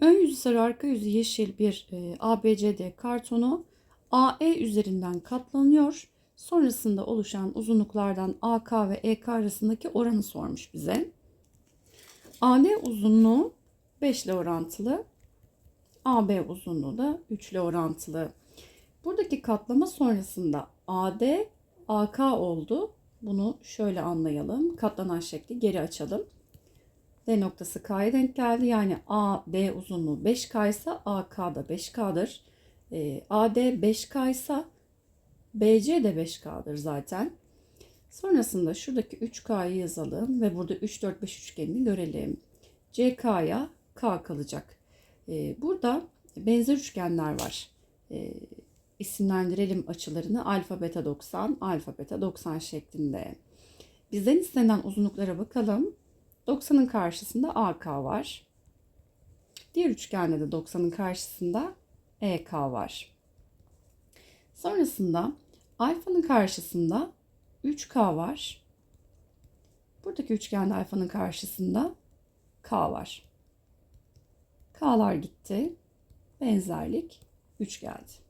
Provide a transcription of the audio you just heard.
Ön yüzü sarı, arka yüzü yeşil bir e, ABCD kartonu AE üzerinden katlanıyor. Sonrasında oluşan uzunluklardan AK ve EK arasındaki oranı sormuş bize. AD uzunluğu 5 ile orantılı. AB uzunluğu da 3 ile orantılı. Buradaki katlama sonrasında AD AK oldu. Bunu şöyle anlayalım. Katlanan şekli geri açalım. D noktası K'ya denk geldi. Yani AD uzunluğu 5K ise AK da 5K'dır. E, AD 5K ise BC de 5K'dır zaten. Sonrasında şuradaki 3K'yı yazalım ve burada 3, 4, 5 üçgenini görelim. CK'ya K kalacak. E, burada benzer üçgenler var. E, isimlendirelim açılarını alfa beta 90, alfa beta 90 şeklinde. Bizden istenen uzunluklara bakalım. 90'ın karşısında AK var. Diğer üçgende de 90'ın karşısında EK var. Sonrasında alfanın karşısında 3K var. Buradaki üçgende alfanın karşısında K var. K'lar gitti. Benzerlik 3 geldi.